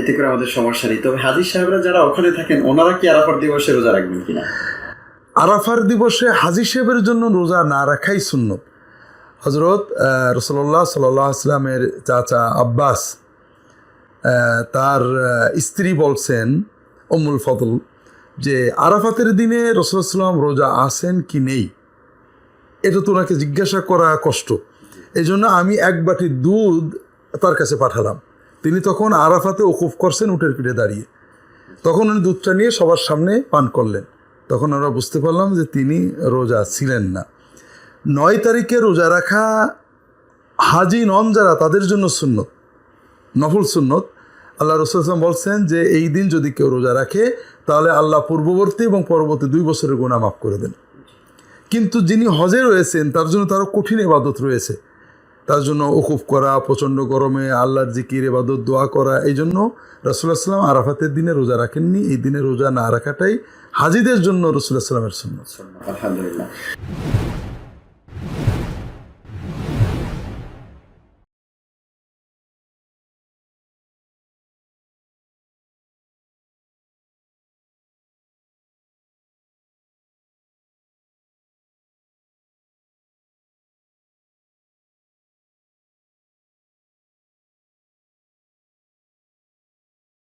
এতে করে আমাদের সমস্যা নেই। তবে হাজির সাহেবরা যারা ওখানে থাকেন, ওনারা কি আরাফার দিবসে রোজা রাখবেন কিনা? আরাফার দিবসে হাজি সাহেবের জন্য রোজা না রাখাই শূন্য হজরত রসল্লাহ সাল্লাহ আসলামের চাচা আব্বাস তার স্ত্রী বলছেন অমুল ফদল, যে আরাফাতের দিনে রসুলাম রোজা আসেন কি নেই? এটা তো ওনাকে জিজ্ঞাসা করা কষ্ট। এই জন্য আমি এক বাটি দুধ তার কাছে পাঠালাম। তিনি তখন আরাফাতে ওকুফ করছেন উটের পিঠে দাঁড়িয়ে। তখন উনি দুধটা নিয়ে সবার সামনে পান করলেন। তখন আমরা বুঝতে পারলাম যে তিনি রোজা ছিলেন না। নয় তারিখে রোজা রাখা হাজি নন যারা, তাদের জন্য সুন্নত, নফল সুন্নত। আল্লাহ রসুলাম বলছেন যে, এই দিন যদি কেউ রোজা রাখে, তাহলে আল্লাহ পূর্ববর্তী এবং পরবর্তী দুই বছরের গুণা মাফ করে দেন। কিন্তু যিনি হজে রয়েছেন, তার জন্য তারও কঠিন ইবাদত রয়েছে। তার জন্য উকুফ করা, প্রচণ্ড গরমে আল্লাহর জিকির এবাদত দোয়া করা, এই জন্য রসুল্লাহ সাল্লাম আরাফাতের দিনে রোজা রাখেননি। এই দিনে রোজা না রাখাটাই হাজিদের জন্য রসুল্লাহ সাল্লামের সন্ন্যাস আলহামদুলিল্লাহ।